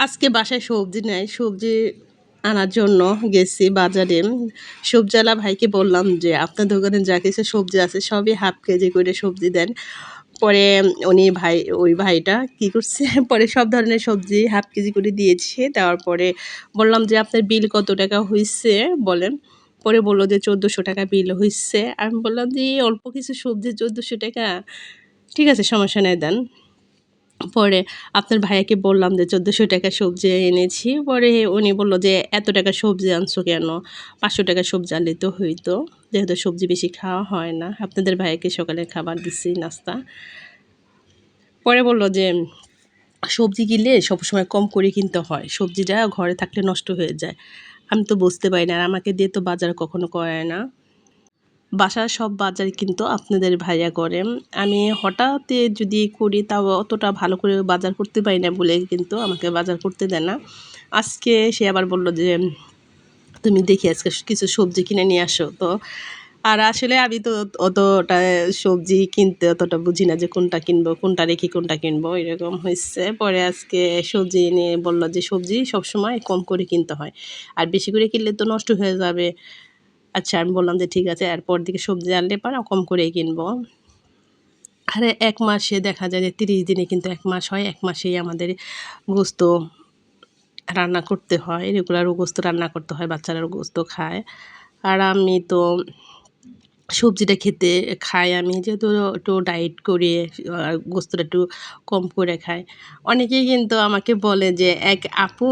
আজকে বাসায় সবজি নেই। সবজি আনার জন্য গেছি বাজারে। সবজিওয়ালা ভাইকে বললাম যে, আপনার দোকানে যা কিছু সবজি আছে, সবই হাফ কেজি করে সবজি দেন। পরে উনি ভাই, ওই ভাইটা কি করছে, পরে সব ধরনের সবজি হাফ কেজি করে দিয়েছে। দেওয়ার পরে বললাম যে, আপনার বিল কত টাকা হয়েছে বলেন। পরে বলল যে, চোদ্দোশো টাকা বিল হয়েছে আমি বললাম যে অল্প কিছু সবজি চোদ্দোশো টাকা? ঠিক আছে, সমস্যা নেই দেন। পরে আপনার ভাইয়াকে বললাম যে, চোদ্দোশো টাকা সবজি এনেছি। পরে উনি বলল যে, এত টাকা সবজি আনছো কেন? পাঁচশো টাকা সবজি আনলে তো হইতো, যেহেতু সবজি বেশি খাওয়া হয় না। আপনাদের ভাইয়াকে সকালে খাবার দিচ্ছি নাস্তা। পরে বলল যে, সবজি কিনলে সবসময় কম করে কিনতে হয়, সবজিটা ঘরে থাকলে নষ্ট হয়ে যায়। আমি তো বুঝতে পারি না, আর আমাকে দিয়ে তো বাজার কখনো করে না। বাসার সব বাজার কিন্তু আপনাদের ভাইয়া করে। আমি হঠাৎ যদি করি তাও অতটা ভালো করে বাজার করতে পারি না বলে কিন্তু আমাকে বাজার করতে দেয় না। আজকে সে আবার বলল যে, তুমি দেখি আজকে কিছু সবজি কিনে নিয়ে আসো। তো আর আসলে আমি তো অতটা সবজি কিনতে অতটা বুঝি না যে কোনটা কিনবো, কোনটা রেখে কোনটা কিনবো, এরকম হয়েছে পরে আজকে সবজি নিয়ে বলল যে, সবজি সবসময় কম করে কিনতে হয়। আর বেশি করে কিনলে তো নষ্ট হয়ে যাবে। আচ্ছা আমি বললাম যে ঠিক আছে, এরপর দিকে সবজি আনলে পারে কম করেই কিনবো। আর এক মাসে দেখা যায় যে তিরিশ দিনে কিন্তু এক মাস হয়, এক মাসেই আমাদের গোস্ত রান্না করতে হয় রেগুলার গোস্ত রান্না করতে হয়, বাচ্চারা গোস্ত খায়। আর আমি তো সবজিটা খেতে খাই আমি। যেহেতু একটু ডায়েট করে গোস্তটা একটু কম করে খাই। অনেকেই কিন্তু আমাকে বলে যে, এক আপু,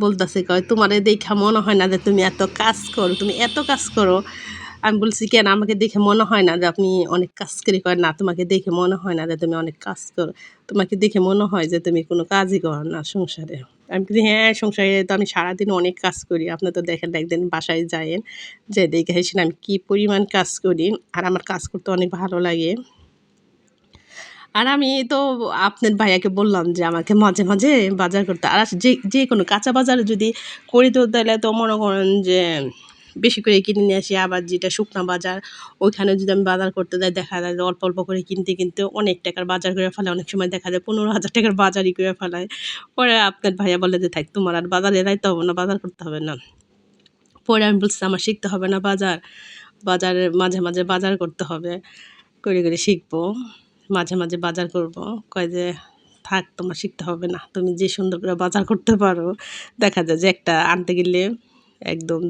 বলতেছে কয়, তোমার দেখা মনে হয় না যে তুমি এত কাজ করো। তুমি এত কাজ করো আমি বলছি, কেন? আমাকে দেখে মনে হয় না যে আপনি অনেক কাজ করে করেন। না, তোমাকে দেখে মনে হয় না যে তুমি অনেক কাজ করো। তোমাকে দেখে মনে হয় যে তুমি কোনো কাজই করো না সংসারে। আমি বলি হ্যাঁ সংসারে তো আমি সারাদিন অনেক কাজ করি। আপনার তো দেখেন একদিন বাসায় যায়েন, যে দেখে হেসেন আমি কী পরিমাণ কাজ করি আর আমার কাজ করতে অনেক ভালো লাগে। আর আমি তো আপনার ভাইয়াকে বললাম যে আমাকে মাঝে মাঝে বাজার করতে। আর যে যে কোনো কাঁচা বাজার যদি করি তো তাহলে তো মনে করেন যে বেশি করে কিনে নিয়ে আসি। আবার যেটা শুকনা বাজার ওইখানে যদি আমি বাজার করতে যাই, দেখা যায় যে অল্প অল্প করে কিনতে কিনতে অনেক টাকার বাজার করে ফেলে। অনেক সময় দেখা যায় পনেরো হাজার টাকার বাজারই করে ফেলায়। পরে আপনার ভাইয়া বলে যে, থাক, তোমার আর বাজারে যাইতে হবে না, বাজার করতে হবে না। পরে আমি বলছি, আমার শিখতে হবে না বাজার। বাজারে মাঝে মাঝে বাজার করতে হবে। করে করে শিখব। মাঝে মাঝে বাজার করব। কয় যে, থাক, তোমার শিখতে হবে না। তুমি যে সুন্দর করে বাজার করতে পারো। দেখা যায় যে একটা আনতে গেলে একদম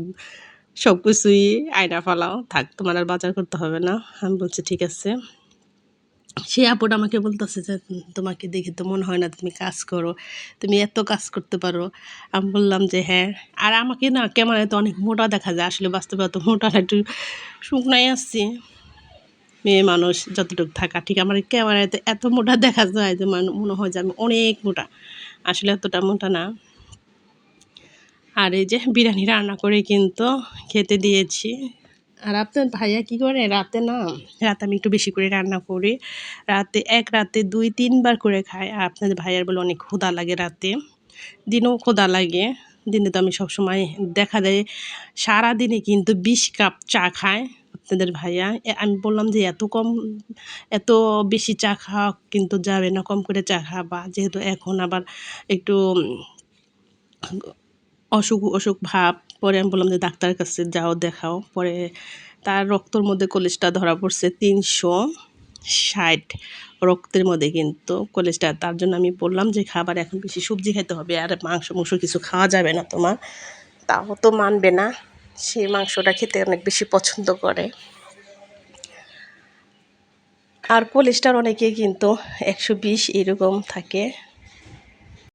সব কিছুই আয়না ফালাও। থাক, তোমার আর বাজার করতে হবে না। আমি বলছি, ঠিক আছে। সে আপুটা আমাকে বলতেছে যে, তোমাকে দেখে তো মনে হয় না তুমি কাজ করো। তুমি এত কাজ করতে পারো। আমি বললাম যে হ্যাঁ। আর আমাকে না ক্যামেরায় তো অনেক মোটা দেখা যায়। আসলে বাস্তবে অত মোটা একটু শুকনাই আসছি মেয়ে মানুষ যতটুকু থাকা, ঠিক। আমার ক্যামেরায় তো এত মোটা দেখা যায় যে মনে হয় যে আমি অনেক মোটা। আসলে এতটা মোটা না। আর এই যে বিরিয়ানি রান্না করে কিন্তু খেতে দিয়েছি। আর আপনার ভাইয়া কী করে? রাতে না? রাতে আমি একটু বেশি করে রান্না করি। রাতে এক রাতে দুই তিনবার করে খাই। আর আপনাদের ভাইয়ার বলে অনেক ক্ষুদা লাগে রাতে। দিনেও ক্ষুদা লাগে। দিনে তো আমি সবসময় দেখা যায় সারাদিনে কিন্তু বিশ কাপ চা খায় আপনাদের ভাইয়া। আমি বললাম যে এত কম এত বেশি চা খাওয়া কিন্তু যাবে না। কম করে চা খাওয়া বা যেহেতু এখন আবার একটু অসুখ অসুখ ভাব, পরে আমি বললাম যে ডাক্তারের কাছে যাও, দেখাও। পরে তার রক্তর মধ্যে কলেজটা ধরা পড়ছে তিনশো ষাট রক্তের মধ্যে কিন্তু কলেজটা তার জন্য আমি বললাম যে খাবার এখন বেশি সবজি খেতে হবে আর মাংস মাংস কিছু খাওয়া যাবে না তোমার। তাও তো মানবে না। সেই মাংসটা খেতে অনেক বেশি পছন্দ করে। আর কোলেস্টার অনেকে কিন্তু একশো বিশ এরকম থাকে।